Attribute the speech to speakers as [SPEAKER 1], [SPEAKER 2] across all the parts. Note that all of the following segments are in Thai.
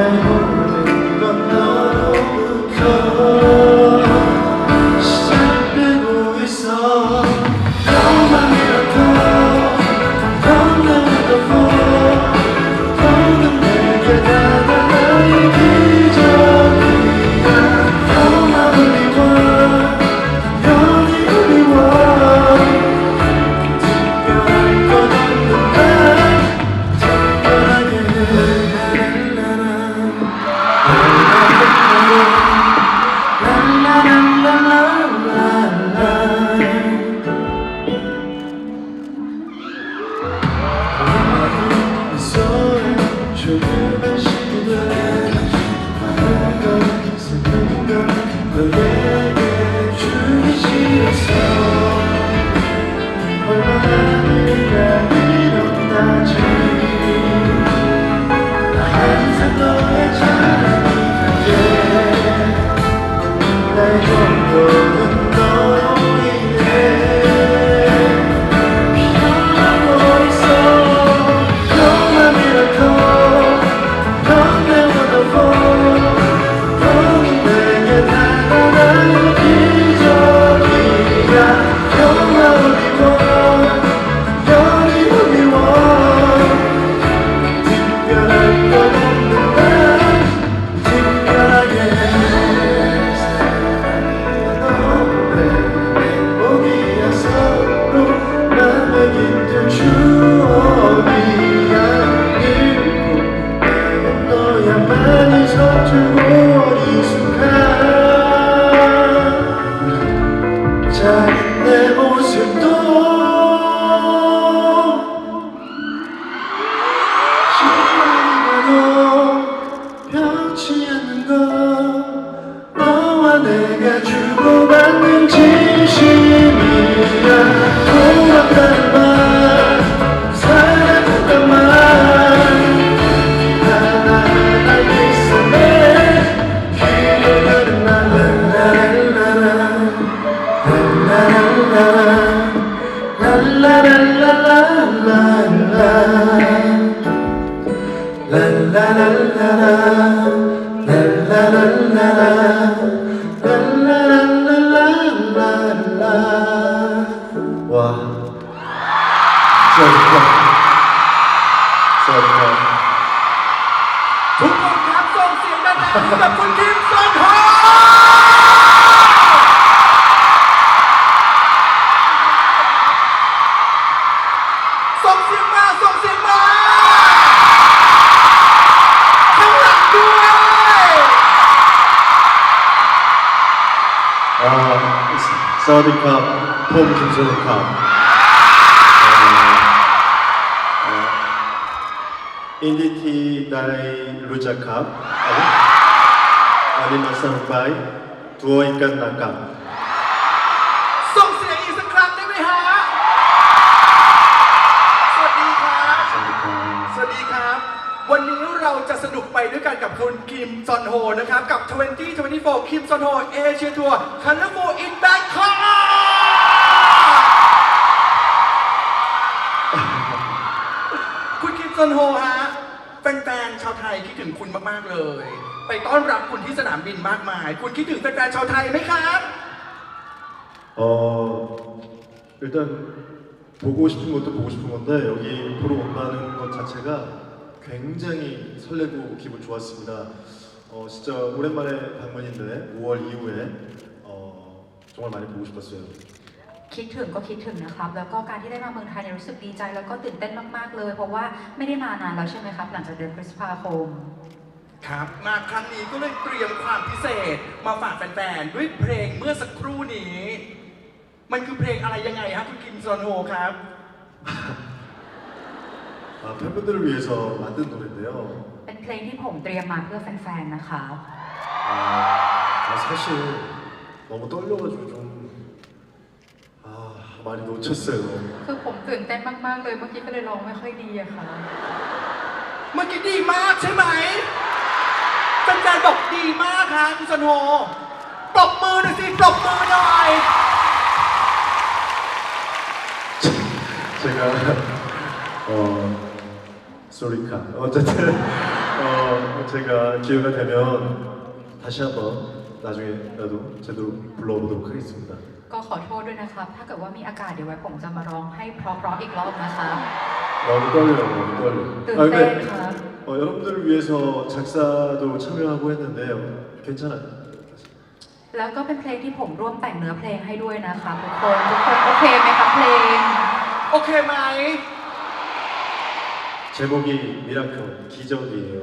[SPEAKER 1] Amen.
[SPEAKER 2] know. กับคุณคิมซอนทองส่งเสียงมาส่งเสียงมาข้างหลังด้วย
[SPEAKER 1] Uh, it's- Saudi Cup, Paul Kinsella Cup. Inditi Dai Ruja Cup. 아니마산 바이, 두어이깐 나컵.
[SPEAKER 2] ส่งเสียงอีกสักครั้งได้ไหมฮะ สวัสดีครับ
[SPEAKER 1] 사우디컵.
[SPEAKER 2] สวัสดีครับ วันนี้เราจะสนุกไปด้วยกันกับคุณคิมซอนโฮนะครับ กับ 2024 คิมซอนโฮเอเชียทัวร์คันนโมอินแบงคอกคุณคิมซอนโฮฮะแฟนๆชาวไทยคิดถึงคุณมากๆเลย ไปต้อนรับคุณที่สนามบินมากมาย คุณคิดถึงแฟนๆชาวไทยไหมครับ
[SPEAKER 1] 어, 일단 보고 싶은 것도 보고 싶은 건데 여기 보러 온다는 것 자체가 굉장히 설레고 기분 좋았습니다. 어, 진짜 오랜만에 방문인데 5월 이후에 어, 정말 많이 보고 싶었어요.
[SPEAKER 3] คิดถึงก็คิดถึงนะครับ แล้วก็การที่ได้มาเมืองไทยเนี่ยรู้สึกดีใจแล้วก็ตื่นเต้นมากๆเลย เพราะว่าไม่ได้มานานแล้วใช่ไหมครับ หลังจากเดือนพฤษภาคม
[SPEAKER 2] ครับมาครั้งนี้ก็เลยเตรียมความพิเศษ มาฝากแฟนๆ ด้วยเพลงเมื่อสักครู่นี้ มันคือเพลงอะไรยังไงฮะคุณคิมซอนโฮครับ
[SPEAKER 1] 아, 팬분들을 위해서 만든 노래인데요.
[SPEAKER 3] เป็นเพลงที่ผมเตรียมมาเพื่อแฟนๆ นะครับ
[SPEAKER 1] 아, 아, 사실 너무 떨려가지고 좀 아, 많이 놓쳤어요.
[SPEAKER 3] คือผมตื่นเต้นมากๆเลย เมื่อกี้ก็เลยร้องไม่ค่อยดีอะค่ะ
[SPEAKER 2] เมื่อกี้ดีมากใช่ไหม แฟนๆบอกดีมากฮะคุณซอนโฮปรบมือหน่อยสิปรบมือหน่อย
[SPEAKER 1] 제가 어 소리카 어쨌든 어 제가 기회가 되면 다시 한번 나중에라도 제대로 불러보도록 하겠습니다.
[SPEAKER 3] ก็ขอโทษด้วยนะครับ ถ้าเกิดว่ามีอากาศเดี๋ยวไว้ผมจะมาร้องให้เพราะๆอีกรอบนะคะ
[SPEAKER 1] 너무 떨려요, 너무 떨려. 아
[SPEAKER 3] ตื่นเต้นครับ
[SPEAKER 1] 어, 여러분들을 위해서 작사도 참여하고 했는데요. 괜찮아요.
[SPEAKER 3] แล้วก็เป็นเพลงที่ผมร่วมแต่งเนื้อเพลงให้ด้วยนะคะทุกคน ทุกคนโอเคไหมครับเพลง
[SPEAKER 2] โอเคไหม
[SPEAKER 1] 제목이 미라클 기적이에요.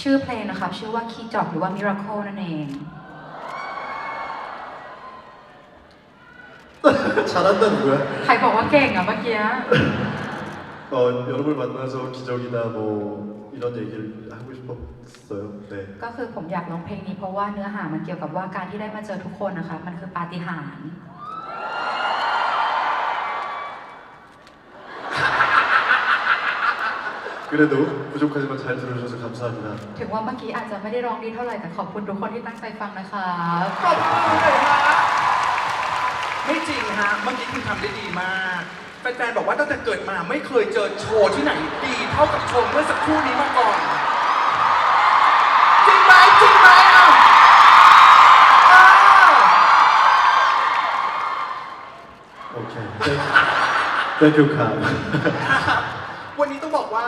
[SPEAKER 3] ชื่อเพลงนะครับ ชื่อว่าคีจอกหรือว่า Miracle นั่นเอง
[SPEAKER 1] 잘한다는 거야?
[SPEAKER 3] ใครบอกว่าเก่งอะเมื่อกี้
[SPEAKER 1] 어, 여러분을 만나서 기적이다 뭐 이런 얘기를 하고 싶었어요. 네.
[SPEAKER 3] ก็คือผมอยากร้องเพลงนี้เพราะว่าเนื้อหามันเกี่ยวกับว่าการที่ได้มาเจอทุกคนนะคะ มันคือปาฏิหาริย์
[SPEAKER 1] 그래도 부족하지만 잘 들어주셔서 감사합니다.
[SPEAKER 3] ถึงว่าเมื่อกี้อาจจะไม่ได้ร้องดีเท่าไหร่แต่ขอบคุณทุกคนที่ตั้งใจฟังนะคะ
[SPEAKER 2] ปรบมือเลยฮะไม่จริงฮะเมื่อกี้คุณทำได้ดีมาก แฟนๆบอกว่าตั้งแต่เกิดมาไม่เคยเจอโชว์ที่ไหนดีเท่ากับโชว์เมื่อสักครู่นี้มาก่อน จริงไหมจริงไหมอะอ
[SPEAKER 1] เค Okay. Thank- บ
[SPEAKER 2] วันนี้ต้องบอกว่า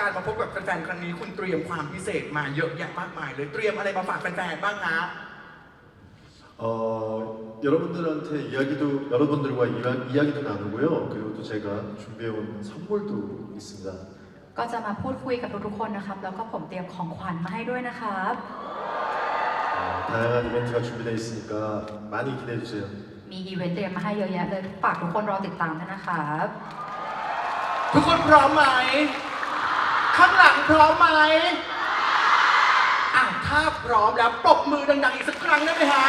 [SPEAKER 2] การมาพบกับแฟนๆครั้งนี้คุณเตรียมความพิเศษมาเยอะแยะมากมายเลยเตรียมอะไรมาฝากแฟนๆบ้างนะ
[SPEAKER 1] เอ่อ 여러분들한테 이야기도 여러분들과 이야, 이야기도 나누고요. 그리고 또 제가 준비해온 선물도 있습니다.
[SPEAKER 3] ก็จะมาพูดคุยกับทุกๆคนนะครับ แล้วก็ผมเตรียมของขวัญมาให้ด้วยนะครับ
[SPEAKER 1] 어, 다양한 이벤트가 준비되어 있으니까 많이 기대해 주세요.
[SPEAKER 3] มีอีเวนต์เตรียมมาให้เยอะแยะเลยฝากทุกคนรอติดตามด้วยนะครับ
[SPEAKER 2] ทุกคนพร้อมไหม ข้างหลังพร้อมไหมอ่ะถ้าพร้อมแล้วปรบมือดังๆอีกสักครั้งได้ไหมฮะ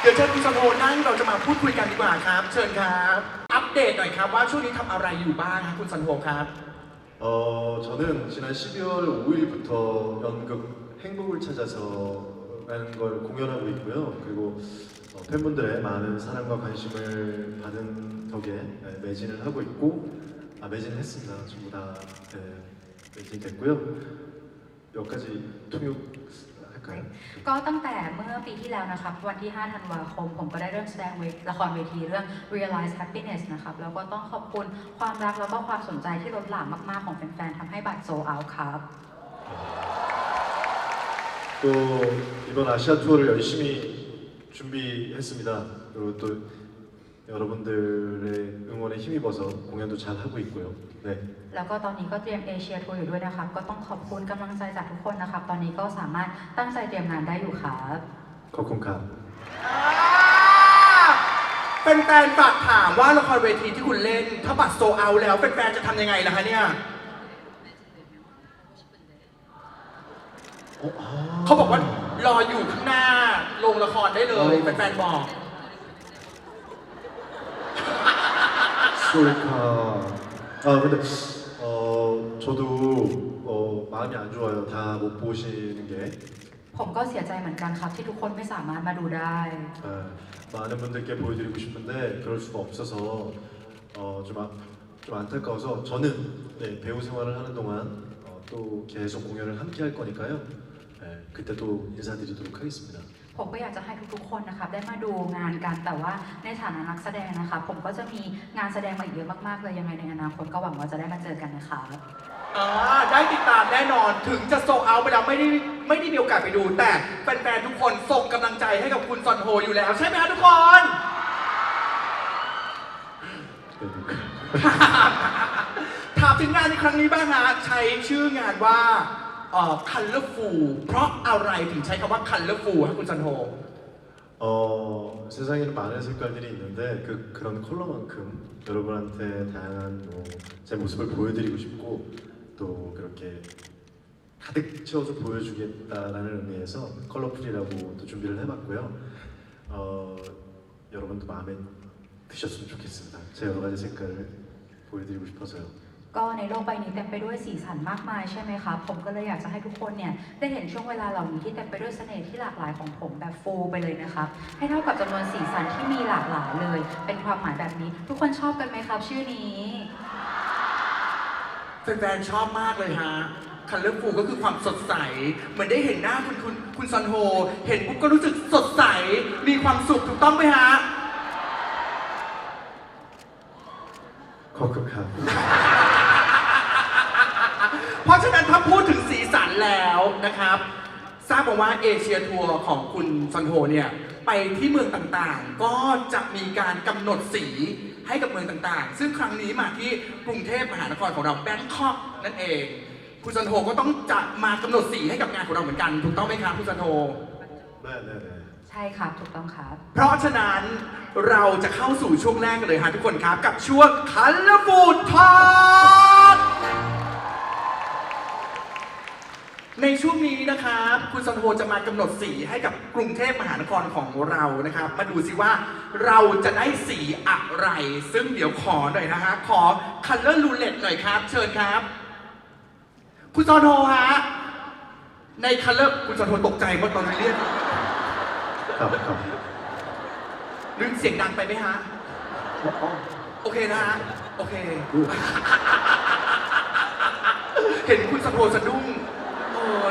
[SPEAKER 2] เดี๋ยวเชิญคุณสมโภนั่งเราจะมาพูดคุยกันดีกว่าครับ เชิญครับ อัปเดตหน่อยครับว่าช่วงนี้ทำอะไรอยู่บ้างครับคุณสันโภครับ
[SPEAKER 1] 어, 저는 지난 12월 5일부터 연극 행복을 찾아서라는 걸 공연하고 있고요. 그리고 어, 팬분들의 많은 사랑과 관심을 받은 덕에 네, 매진을 하고 있고, 아, 매진했습니다. 전부 다 네, 매진됐고요. 몇 가지 통역 할 할까요?
[SPEAKER 3] ก็ตั้งแต่เมื่อปีที่แล้วนะครับ วันที่ 5 ธันวาคม ผมก็ได้เริ่มแสดงเวทละครเวทีเรื่อง Realize Happiness นะครับ แล้วก็ต้องขอบคุณความรักแล้วก็ความสนใจที่ล้นหลามมากๆของแฟนๆทำให้บัตรโซเอาครับ
[SPEAKER 1] 또 이번 아시아 투어를 열심히 준비했습니다. 그리고 또 여러분들의 응원에 힘입어서 공연도 잘 하고 있고요. 네,
[SPEAKER 3] แล้วก็ตอนนี้ก็เตรียมเอเชียทัวร์อยู่ด้วยนะครับ ก็ต้องขอบคุณกำลังใจจากทุกคนนะครับ ตอนนี้ก็สามารถตั้งใจเตรียมงานได้อยู่ครับ
[SPEAKER 1] 거쿤카.
[SPEAKER 2] เป็นแฟนๆฝากถามว่าละครเวทีที่คุณเล่น ถ้าบัตรโซเอาแล้วแฟนๆจะทำยังไงล่ะคะเนี่ย
[SPEAKER 1] 어, 아.
[SPEAKER 2] เขาบอกว่ารออยู่ข้างหน้าโรงละครได้เลยแฟนๆบอก
[SPEAKER 1] 소리카. 아 근데 어 저도 어 마음이 안 좋아요. 다 못 보시는 게.
[SPEAKER 3] ผมก็เสียใจเหมือนกันครับ ที่ทุกคนไม่สามารถมาดูได้
[SPEAKER 1] 아, 많은 분들께 보여드리고 싶은데 그럴 수가 없어서 어, 좀, 아, 좀 안타까워서 저는 네, 배우 생활을 하는 동안 어, 또 계속 공연을 함께 할 거니까요. 네, 그때 또 인사드리도록 하겠습니다.
[SPEAKER 3] ผมก็อยากจะให้ทุกๆคนนะครับได้มาดูงานกันแต่ว่าในฐานะนักแสดงนะคะ ผมก็จะมีงานแสดงมาอีกเยอะมากๆเลยยังไงในอนาคตก็หวังว่าจะได้มาเจอกันนะคะ
[SPEAKER 2] อ่าได้ติดตามแน่นอนถึงจะโซเอาไปแล้วไม่ได้ไม่ได้มีโอกาสไปดู แต่แฟนๆทุกคนส่งกำลังใจให้กับคุณซอนโฮอยู่แล้ว ใช่ไหมคะทุกคน,ถามถึงงานในครั้งนี้บ้างฮะใช้ชื่องานว่า colorful เพราะอะไรถึงใช้คำว่า colorful ฮะคุณซอนโฮ
[SPEAKER 1] 어, 세상에는 많은 색깔들이 있는데 그, 그런 컬러만큼 여러분한테 다양한 뭐, 제 모습을 보여드리고 싶고 또 그렇게 가득 채워서 보여주겠다라는 의미에서 컬러풀이라고 또 준비를 해봤고요. 어, 여러분도 마음에 드셨으면 좋겠습니다. 제 여러 가지 색깔을 보여드리고 싶어서요.
[SPEAKER 3] ก็ในโลกใบนี้เต็มไปด้วยสีสันมากมายใช่ไหมคะผมก็เลยอยากจะให้ทุกคนเนี่ยได้เห็นช่วงเวลาเหล่านี้ที่เต็มไปด้วยเสน่ห์ที่หลากหลายของผมแบบฟูไปเลยนะครับให้เท่ากับจำนวนสีสันที่มีหลากหลายเลย เป็นความหมายแบบนี้ ทุกคนชอบกันไหมครับ ชื่อนี้
[SPEAKER 2] แฟนๆชอบมากเลยฮะคันเลือกฟูก็คือความสดใส เหมือนได้เห็นหน้าคุณคุณคุณซันโฮ เห็นปุ๊บก็รู้สึกสดใส มีความสุขถูกต้องไหมฮะ
[SPEAKER 1] ข
[SPEAKER 2] อบคุณครับ นะครับ ทราบมาว่าเอเชียทัวร์ของคุณซอนโฮเนี่ย ไปที่เมืองต่างๆ ก็จะมีการกำหนดสีให้กับเมืองต่างๆ ซึ่งครั้งนี้มาที่กรุงเทพมหานครของเราแบงคอกนั่นเอง คุณซอนโฮก็ต้องจะมากำหนดสีให้กับงานของเราเหมือนกัน ถูกต้องไหมครับคุณซอนโฮ
[SPEAKER 1] 네네네.
[SPEAKER 3] ใช่ครับถูกต้องครับ
[SPEAKER 2] เพราะฉะนั้นเราจะเข้าสู่ช่วงแรกกันเลยฮะทุกคนครับ กับช่วง Colorful Talk ในช่วงนี้นะครับคุณสันโฮจะมากำหนดสีให้กับกรุงเทพมหานครของเรานะครับ มาดูสิว่าเราจะได้สีอะไร ซึ่งเดี๋ยวขอหน่อยนะฮะขอคัลเลอร์ลูเลตหน่อยครับ เชิญครับ คุณสันโฮฮะในคัลเลอร์คุณสันโฮตกใจเพราะตอนเรียน
[SPEAKER 1] ครับครับ
[SPEAKER 2] ลืมเสียงดังไปไหมฮะโอเคนะฮะโอเค เห็นคุณสันโฮสะดุ้ง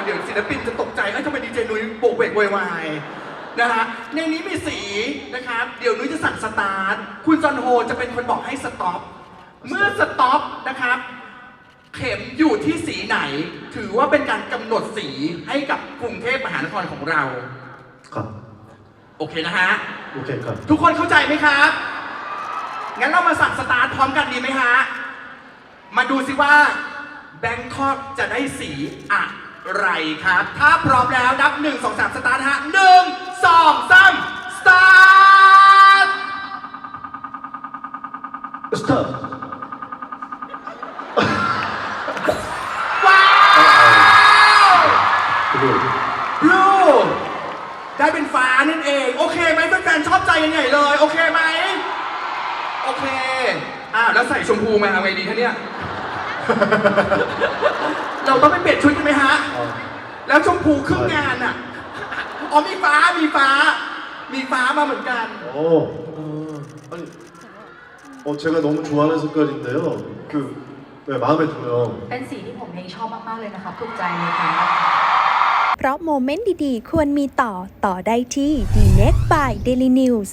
[SPEAKER 2] เดี๋ยวศิลปินจะตกใจไอ้ยทำไมดีเจนุ้ยโบกเวกโวยวายนะฮะในนี้มีสีนะครับ เดี๋ยวนุ้ยจะสั่งสตาร์ทคุณจอนโฮจะเป็นคนบอกให้สต็อปเมื่อสต็อปนะครับ เข็มอยู่ที่สีไหน ถือว่าเป็นการกำหนดสีให้กับกรุงเทพมหานครของเรา
[SPEAKER 1] ครับ
[SPEAKER 2] โอเคนะฮะ
[SPEAKER 1] โอเคครับ
[SPEAKER 2] ทุกคนเข้าใจไหมครับ งั้นเรามาสั่งสตาร์ทพร้อมกันดีไหมฮะ มาดูซิว่าแบงคอกจะได้สีอะ ไรครับ ถ้าพร้อมแล้วนับหนึ่งสองสามสตาร์ทฮะหนึ่งสองสามสตาร์ท
[SPEAKER 1] ส
[SPEAKER 2] ตาร์
[SPEAKER 1] ทว้าว
[SPEAKER 2] บลูได้เป็นฟ้านั่นเอง โอเคไหมแฟนชอบใจยังไงเลย โอเคไหมโอเค อ่าแล้วใส่ชมพูมาทำไงดีคะเนี่ย แล้วชมพูครึ่งงานอ่ะ อ๋อมีฟ้า มีฟ้า มีฟ้ามาเหมือนกัน
[SPEAKER 1] 어, 아니, 어, 제가 너무 좋아하는 색깔인데요. 그, 네, 마음에 들어요.
[SPEAKER 3] เป็นสีที่ผมเองชอบมากๆเลยนะครับถูกใจเลยครับ
[SPEAKER 4] เพราะโมเมนต์ดีๆ ควรมีต่อ ต่อได้ที่ d n e t by Daily News